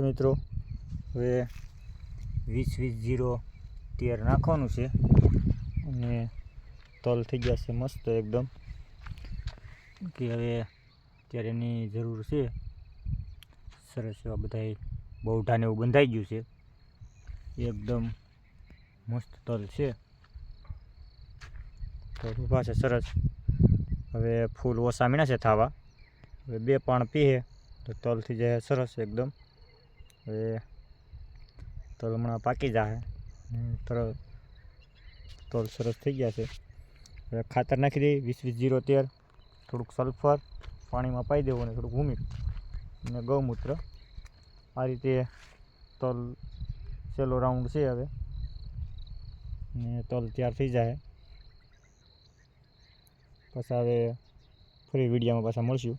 તો મિત્રો? હવે વીસ વીસ જીરો ટીયર નાખવાનું છે. અને તલ થઈ ગયા છે મસ્ત એકદમ. કે હવે ત્યારે એની જરૂર છે. સરસ એવા બધા બહુઠાને એવું બંધાઈ ગયું છે. એકદમ મસ્ત તલ છે. તો ઊભા છે સરસ. હવે ફૂલ ઓછા મીણા છે થાવા. હવે બે પાણ પીએ તો તલ થઈ જાય સરસ એકદમ. હવે તલ હમણાં પાકી જાય અને તરત તલ સરસ થઈ ગયા છે હવે ખાતર નાખી દઈએ વીસ વીસ જીરો તેર થોડુંક સલ્ફર પાણીમાં પાઈ દેવું અને થોડુંક હુમિક અને ગૌમૂત્ર આ રીતે તલ છેલ્લો રાઉન્ડ છે હવે ને તલ તૈયાર થઈ જાય પછી હવે ફરી વિડીયોમાં પાછા મળશું